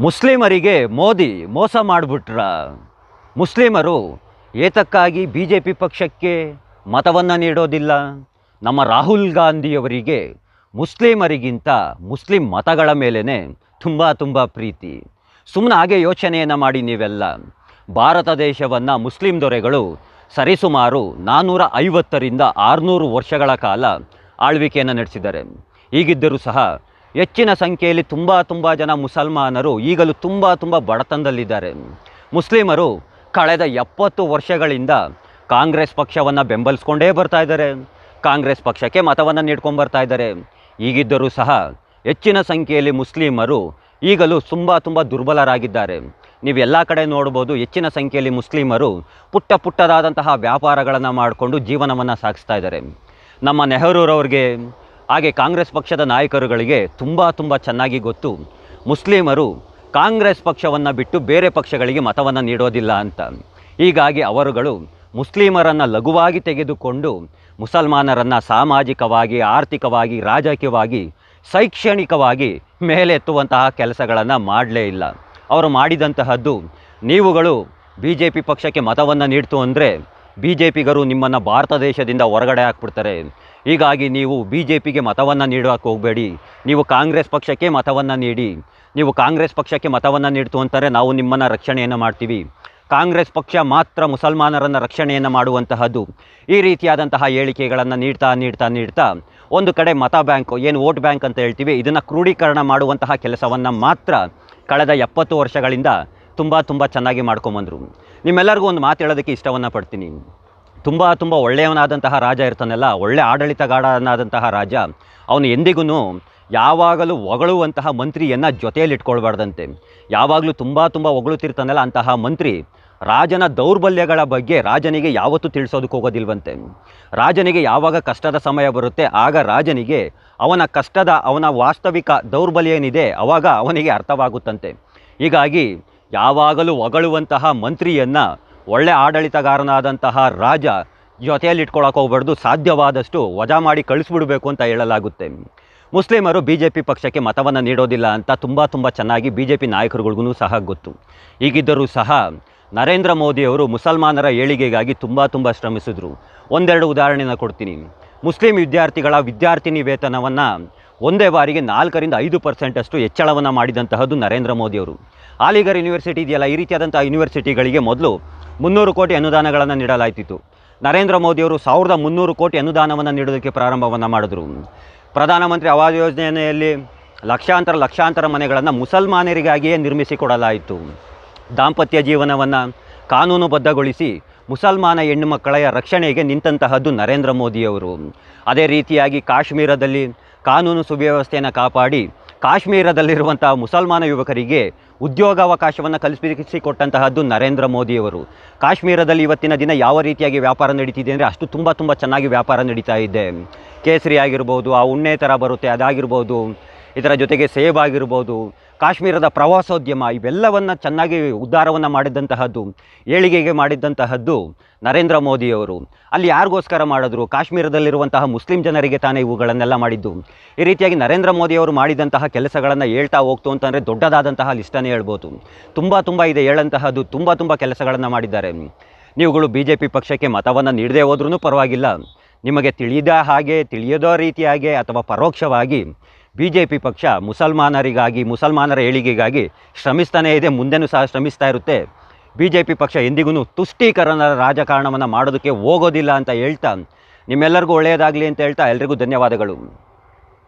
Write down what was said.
ಮುಸ್ಲಿಮರಿಗೆ ಮೋದಿ ಮೋಸ ಮಾಡಿಬಿಟ್ರ. ಮುಸ್ಲಿಮರು ಏತಕ್ಕಾಗಿ ಬಿ ಜೆ ಪಿ ಪಕ್ಷಕ್ಕೆ ಮತವನ್ನು ನೀಡೋದಿಲ್ಲ. ನಮ್ಮ ರಾಹುಲ್ ಗಾಂಧಿಯವರಿಗೆ ಮುಸ್ಲಿಮರಿಗಿಂತ ಮುಸ್ಲಿಂ ಮತಗಳ ಮೇಲೇ ತುಂಬ ತುಂಬ ಪ್ರೀತಿ. ಸುಮ್ಮನೆ ಹಾಗೆ ಯೋಚನೆಯನ್ನು ಮಾಡಿ ನೀವೆಲ್ಲ. ಭಾರತ ದೇಶವನ್ನು ಮುಸ್ಲಿಂ ದೊರೆಗಳು ಸರಿಸುಮಾರು ನಾನ್ನೂರ ಐವತ್ತರಿಂದ ಆರುನೂರು ವರ್ಷಗಳ ಕಾಲ ಆಳ್ವಿಕೆಯನ್ನು ನಡೆಸಿದ್ದಾರೆ. ಈಗಿದ್ದರೂ ಸಹ ಹೆಚ್ಚಿನ ಸಂಖ್ಯೆಯಲ್ಲಿ ತುಂಬ ತುಂಬ ಜನ ಮುಸಲ್ಮಾನರು ಈಗಲೂ ತುಂಬ ತುಂಬ ಬಡತನದಲ್ಲಿದ್ದಾರೆ. ಮುಸ್ಲಿಮರು ಕಳೆದ ಎಪ್ಪತ್ತು ವರ್ಷಗಳಿಂದ ಕಾಂಗ್ರೆಸ್ ಪಕ್ಷವನ್ನು ಬೆಂಬಲಿಸ್ಕೊಂಡೇ ಬರ್ತಾ ಇದ್ದಾರೆ. ಕಾಂಗ್ರೆಸ್ ಪಕ್ಷಕ್ಕೆ ಮತವನ್ನು ನೀಡ್ಕೊಂಡು ಬರ್ತಾ ಇದ್ದಾರೆ. ಈಗಿದ್ದರೂ ಸಹ ಹೆಚ್ಚಿನ ಸಂಖ್ಯೆಯಲ್ಲಿ ಮುಸ್ಲಿಮರು ಈಗಲೂ ತುಂಬ ತುಂಬ ದುರ್ಬಲರಾಗಿದ್ದಾರೆ. ನೀವು ಎಲ್ಲ ಕಡೆ ನೋಡ್ಬೋದು ಹೆಚ್ಚಿನ ಸಂಖ್ಯೆಯಲ್ಲಿ ಮುಸ್ಲಿಮರು ಪುಟ್ಟ ಪುಟ್ಟದಾದಂತಹ ವ್ಯಾಪಾರಗಳನ್ನು ಮಾಡಿಕೊಂಡು ಜೀವನವನ್ನು ಸಾಗಿಸ್ತಾ ಇದ್ದಾರೆ. ನಮ್ಮ ನೆಹರೂರವ್ರಿಗೆ ಹಾಗೆ ಕಾಂಗ್ರೆಸ್ ಪಕ್ಷದ ನಾಯಕರುಗಳಿಗೆ ತುಂಬ ತುಂಬ ಚೆನ್ನಾಗಿ ಗೊತ್ತು. ಮುಸ್ಲಿಮರು ಕಾಂಗ್ರೆಸ್ ಪಕ್ಷವನ್ನು ಬಿಟ್ಟು ಬೇರೆ ಪಕ್ಷಗಳಿಗೆ ಮತವನ್ನು ನೀಡೋದಿಲ್ಲ ಅಂತ. ಹೀಗಾಗಿ ಅವರುಗಳು ಮುಸ್ಲಿಮರನ್ನು ಲಘುವಾಗಿ ತೆಗೆದುಕೊಂಡು ಮುಸಲ್ಮಾನರನ್ನು ಸಾಮಾಜಿಕವಾಗಿ, ಆರ್ಥಿಕವಾಗಿ, ರಾಜಕೀಯವಾಗಿ, ಶೈಕ್ಷಣಿಕವಾಗಿ ಮೇಲೆತ್ತುವಂತಹ ಕೆಲಸಗಳನ್ನು ಮಾಡಲೇ ಇಲ್ಲ. ಅವರು ಮಾಡಿದಂತಹದ್ದು ನೀವುಗಳು ಬಿ ಜೆ ಪಿ ಪಕ್ಷಕ್ಕೆ ಮತವನ್ನು ನೀಡ್ತು ಅಂದರೆ ಬಿ ಜೆ ಪಿಗರು ನಿಮ್ಮನ್ನು ಭಾರತ ದೇಶದಿಂದ ಹೊರಗಡೆ ಹಾಕ್ಬಿಡ್ತಾರೆ. ಹೀಗಾಗಿ ನೀವು ಬಿ ಜೆ ಪಿಗೆ ಮತವನ್ನು ನೀಡೋಕೆ ಹೋಗಬೇಡಿ. ನೀವು ಕಾಂಗ್ರೆಸ್ ಪಕ್ಷಕ್ಕೆ ಮತವನ್ನು ನೀಡಿ. ನೀವು ಕಾಂಗ್ರೆಸ್ ಪಕ್ಷಕ್ಕೆ ಮತವನ್ನು ನೀಡ್ತು ಅಂತಾರೆ ನಾವು ನಿಮ್ಮನ್ನು ರಕ್ಷಣೆಯನ್ನು ಮಾಡ್ತೀವಿ. ಕಾಂಗ್ರೆಸ್ ಪಕ್ಷ ಮಾತ್ರ ಮುಸಲ್ಮಾನರನ್ನು ರಕ್ಷಣೆಯನ್ನು ಮಾಡುವಂತಹದ್ದು. ಈ ರೀತಿಯಾದಂತಹ ಹೇಳಿಕೆಗಳನ್ನು ನೀಡ್ತಾ ನೀಡ್ತಾ ನೀಡ್ತಾ ಒಂದು ಕಡೆ ಮತ ಬ್ಯಾಂಕ್, ಏನು ವೋಟ್ ಬ್ಯಾಂಕ್ ಅಂತ ಹೇಳ್ತೀವಿ, ಇದನ್ನು ಕ್ರೋಢೀಕರಣ ಮಾಡುವಂತಹ ಕೆಲಸವನ್ನು ಮಾತ್ರ ಕಳೆದ ಎಪ್ಪತ್ತು ವರ್ಷಗಳಿಂದ ತುಂಬ ತುಂಬ ಚೆನ್ನಾಗಿ ಮಾಡ್ಕೊಂಬಂದರು. ನಿಮ್ಮೆಲ್ಲರಿಗೂ ಒಂದು ಮಾತು ಹೇಳೋದಕ್ಕೆ ಇಷ್ಟವನ್ನು ಪಡ್ತೀನಿ. ತುಂಬ ತುಂಬ ಒಳ್ಳೆಯವನಾದಂತಹ ರಾಜ ಇರ್ತಾನಲ್ಲ, ಒಳ್ಳೆ ಆಡಳಿತಗಾರನಾದಂತಹ ರಾಜ, ಅವನು ಎಂದಿಗೂ ಯಾವಾಗಲೂ ಹೊಗಳುವಂತಹ ಮಂತ್ರಿಯನ್ನು ಜೊತೆಯಲ್ಲಿ ಇಟ್ಕೊಳ್ಬಾರ್ದಂತೆ. ಯಾವಾಗಲೂ ತುಂಬ ತುಂಬ ಹೊಗಳುತ್ತಿರ್ತಾನಲ್ಲ ಅಂತಹ ಮಂತ್ರಿ, ರಾಜನ ದೌರ್ಬಲ್ಯಗಳ ಬಗ್ಗೆ ರಾಜನಿಗೆ ಯಾವತ್ತೂ ತಿಳಿಸೋದಕ್ಕೆ ಹೋಗೋದಿಲ್ವಂತೆ. ರಾಜನಿಗೆ ಯಾವಾಗ ಕಷ್ಟದ ಸಮಯ ಬರುತ್ತೆ, ಆಗ ರಾಜನಿಗೆ ಅವನ ಕಷ್ಟದ, ಅವನ ವಾಸ್ತವಿಕ ದೌರ್ಬಲ್ಯ ಏನಿದೆ, ಅವಾಗ ಅವನಿಗೆ ಅರ್ಥವಾಗುತ್ತಂತೆ. ಹೀಗಾಗಿ ಯಾವಾಗಲೂ ಹೊಗಳುವಂತಹ ಮಂತ್ರಿಯನ್ನು ಒಳ್ಳೆ ಆಡಳಿತಗಾರನಾದಂತಹ ರಾಜ ಜೊತೆಯಲ್ಲಿ ಇಟ್ಕೊಳಕ್ಕೆ ಹೋಗ್ಬಾರ್ದು, ಸಾಧ್ಯವಾದಷ್ಟು ವಜಾ ಮಾಡಿ ಕಳಿಸ್ಬಿಡಬೇಕು ಅಂತ ಹೇಳಲಾಗುತ್ತೆ. ಮುಸ್ಲಿಮರು ಬಿ ಜೆ ಪಿ ಪಕ್ಷಕ್ಕೆ ಮತವನ್ನು ನೀಡೋದಿಲ್ಲ ಅಂತ ತುಂಬ ತುಂಬ ಚೆನ್ನಾಗಿ ಬಿ ಜೆ ಪಿ ನಾಯಕರುಗಳಿಗೂ ಸಹ ಗೊತ್ತು. ಈಗಿದ್ದರೂ ಸಹ ನರೇಂದ್ರ ಮೋದಿಯವರು ಮುಸಲ್ಮಾನರ ಏಳಿಗೆಗಾಗಿ ತುಂಬ ತುಂಬ ಶ್ರಮಿಸಿದ್ರು. ಒಂದೆರಡು ಉದಾಹರಣೆನ ಕೊಡ್ತೀನಿ. ಮುಸ್ಲಿಂ ವಿದ್ಯಾರ್ಥಿಗಳ ವಿದ್ಯಾರ್ಥಿನಿ ವೇತನವನ್ನು ಒಂದೇ ಬಾರಿಗೆ ನಾಲ್ಕರಿಂದ ಐದು ಪರ್ಸೆಂಟಷ್ಟು ಹೆಚ್ಚಳವನ್ನು ಮಾಡಿದಂತಹದ್ದು ನರೇಂದ್ರ ಮೋದಿಯವರು. ಆಲಿಗರ್ ಯೂನಿವರ್ಸಿಟಿ ಇದೆಯಲ್ಲ, ಈ ರೀತಿಯಾದಂಥ ಯೂನಿವರ್ಸಿಟಿಗಳಿಗೆ ಮೊದಲು ಮುನ್ನೂರು ಕೋಟಿ ಅನುದಾನಗಳನ್ನು ನೀಡಲಾಯಿತು ನರೇಂದ್ರ ಮೋದಿಯವರು ಸಾವಿರದ ಮುನ್ನೂರು ಕೋಟಿ ಅನುದಾನವನ್ನು ನೀಡೋದಕ್ಕೆ ಪ್ರಾರಂಭವನ್ನು ಮಾಡಿದರು. ಪ್ರಧಾನಮಂತ್ರಿ ಆವಾಸ್ ಯೋಜನೆಯಲ್ಲಿ ಲಕ್ಷಾಂತರ ಲಕ್ಷಾಂತರ ಮನೆಗಳನ್ನು ಮುಸಲ್ಮಾನರಿಗಾಗಿಯೇ ನಿರ್ಮಿಸಿಕೊಡಲಾಯಿತು ದಾಂಪತ್ಯ ಜೀವನವನ್ನು ಕಾನೂನುಬದ್ಧಗೊಳಿಸಿ ಮುಸಲ್ಮಾನ ಹೆಣ್ಣು ಮಕ್ಕಳ ರಕ್ಷಣೆಗೆ ನಿಂತಂತಹದ್ದು ನರೇಂದ್ರ ಮೋದಿಯವರು. ಅದೇ ರೀತಿಯಾಗಿ ಕಾಶ್ಮೀರದಲ್ಲಿ ಕಾನೂನು ಸುವ್ಯವಸ್ಥೆಯನ್ನು ಕಾಪಾಡಿ ಕಾಶ್ಮೀರದಲ್ಲಿರುವಂತಹ ಮುಸಲ್ಮಾನ ಯುವಕರಿಗೆ ಉದ್ಯೋಗಾವಕಾಶವನ್ನು ಕಲ್ಪಿಸಿಕೊಟ್ಟಂತಹದ್ದು ನರೇಂದ್ರ ಮೋದಿಯವರು. ಕಾಶ್ಮೀರದಲ್ಲಿ ಇವತ್ತಿನ ದಿನ ಯಾವ ರೀತಿಯಾಗಿ ವ್ಯಾಪಾರ ನಡೀತಿದೆ ಅಂದರೆ ಅಷ್ಟು ತುಂಬ ತುಂಬ ಚೆನ್ನಾಗಿ ವ್ಯಾಪಾರ ನಡೀತಾ ಇದೆ. ಕೇಸರಿ ಆಗಿರ್ಬೋದು, ಆ ಉಣ್ಣೆ ಥರ ಬರುತ್ತೆ, ಅದಾಗಿರ್ಬೋದು, ಇದರ ಜೊತೆಗೆ ಸೇಬ್ ಆಗಿರ್ಬೋದು ಕಾಶ್ಮೀರದ ಪ್ರವಾಸೋದ್ಯಮ ಇವೆಲ್ಲವನ್ನು ಚೆನ್ನಾಗಿ ಉದ್ಧಾರವನ್ನು ಮಾಡಿದಂತಹದ್ದು, ಏಳಿಗೆಗೆ ಮಾಡಿದ್ದಂತಹದ್ದು ನರೇಂದ್ರ ಮೋದಿಯವರು. ಅಲ್ಲಿ ಯಾರಿಗೋಸ್ಕರ ಮಾಡಿದ್ರು? ಕಾಶ್ಮೀರದಲ್ಲಿರುವಂತಹ ಮುಸ್ಲಿಂ ಜನರಿಗೆ ತಾನೇ ಇವುಗಳನ್ನೆಲ್ಲ ಮಾಡಿದ್ದು. ಈ ರೀತಿಯಾಗಿ ನರೇಂದ್ರ ಮೋದಿಯವರು ಮಾಡಿದಂತಹ ಕೆಲಸಗಳನ್ನು ಹೇಳ್ತಾ ಹೋಗ್ತು ಅಂತಂದರೆ ದೊಡ್ಡದಾದಂತಹ ಲಿಸ್ಟನ್ನೇ ಹೇಳ್ಬೋದು. ತುಂಬ ತುಂಬ ಇದೆ ಹೇಳಂತಹದ್ದು, ತುಂಬ ತುಂಬ ಕೆಲಸಗಳನ್ನು ಮಾಡಿದ್ದಾರೆ. ನೀವುಗಳು ಬಿ ಜೆ ಪಿ ಪಕ್ಷಕ್ಕೆ ಮತವನ್ನು ನೀಡದೇ ಹೋದ್ರೂ ಪರವಾಗಿಲ್ಲ. ನಿಮಗೆ ತಿಳಿದ ಹಾಗೆ, ತಿಳಿಯದೋ ರೀತಿಯಾಗೆ ಅಥವಾ ಪರೋಕ್ಷವಾಗಿ ಬಿ ಜೆ ಪಿ ಪಕ್ಷ ಮುಸಲ್ಮಾನರಿಗಾಗಿ, ಮುಸಲ್ಮಾನರ ಏಳಿಗೆಗಾಗಿ ಶ್ರಮಿಸ್ತಾನೇ ಇದೆ, ಮುಂದೆನೂ ಸಹ ಶ್ರಮಿಸ್ತಾ ಇರುತ್ತೆ. ಬಿ ಜೆ ಪಿ ಪಕ್ಷ ಎಂದಿಗೂ ತುಷ್ಟೀಕರಣ ರಾಜಕಾರಣವನ್ನು ಮಾಡೋದಕ್ಕೆ ಹೋಗೋದಿಲ್ಲ ಅಂತ ಹೇಳ್ತಾ, ನಿಮ್ಮೆಲ್ಲರಿಗೂ ಒಳ್ಳೆಯದಾಗಲಿ ಅಂತ ಹೇಳ್ತಾ ಎಲ್ರಿಗೂ ಧನ್ಯವಾದಗಳು.